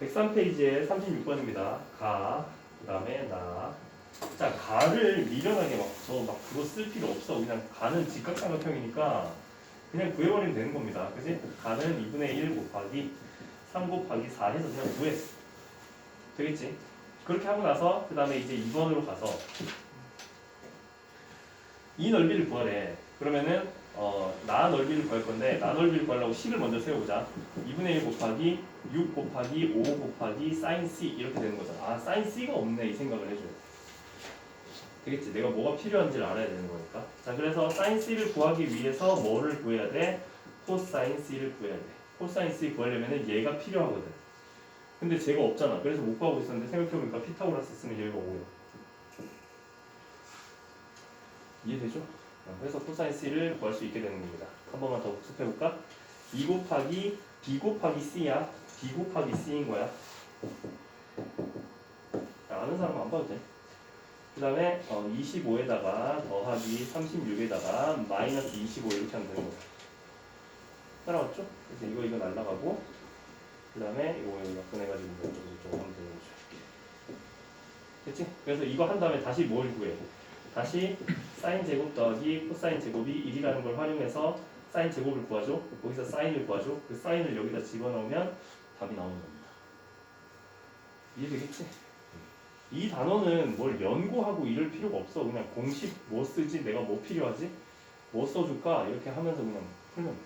103페이지에 36번입니다. 가, 그 다음에 나. 자, 가를 미련하게 막, 저 막 그거 쓸 필요 없어. 그냥 가는 직각삼각형이니까 그냥 구해버리면 되는 겁니다. 그지? 가는 2분의 1 곱하기 3 곱하기 4 해서 그냥 구해. 되겠지? 그렇게 하고 나서, 그 다음에 이제 2번으로 가서 이 넓이를 구하래. 그러면은, 어, 나 넓이를 구할 건데, 나 넓이를 구하려고 식을 먼저 세워보자. 2분의 1 곱하기 6 곱하기 5 곱하기 사인 C 이렇게 되는 거잖아. 아, 사인 C가 없네. 이 생각을 해줘야 돼. 되겠지? 내가 뭐가 필요한지를 알아야 되는 거니까. 자, 그래서 사인 C를 구하기 위해서 뭐를 구해야 돼? 코사인 C를 구해야 돼. 코사인 C 구하려면 얘가 필요하거든. 근데 쟤가 없잖아. 그래서 못 구하고 있었는데 생각해보니까 피타고라스 쓰면 얘가 오요. 이해되죠? 어, 그래서 코사인 C를 구할 수 있게 되는 겁니다. 한 번만 더 복습해볼까? 2 곱하기 B 곱하기 C야. B 곱하기 C인 거야. 자, 아는 사람 안 봐도 돼. 그 다음에 어, 25에다가 더하기 36에다가 마이너스 25 이렇게 하면 되는 거야. 따라왔죠? 그래서 이거 이거 날라가고 그 다음에 이거 약분해가지고 이거 이쪽으로 이쪽으로 하면 되는 거죠. 됐지? 그래서 이거 한 다음에 다시 뭘 구해? 다시 사인 제곱 더하기 코사인 제곱이 1이라는 걸 활용해서 사인 제곱을 구하죠. 거기서 사인을 구하죠. 그 사인을 여기다 집어넣으면 답이 나오는 겁니다. 이해되겠지? 이 단어는 뭘 연구하고 이럴 필요가 없어. 그냥 공식 뭐 쓰지? 내가 뭐 필요하지? 뭐 써줄까? 이렇게 하면서 그냥 풀면 돼.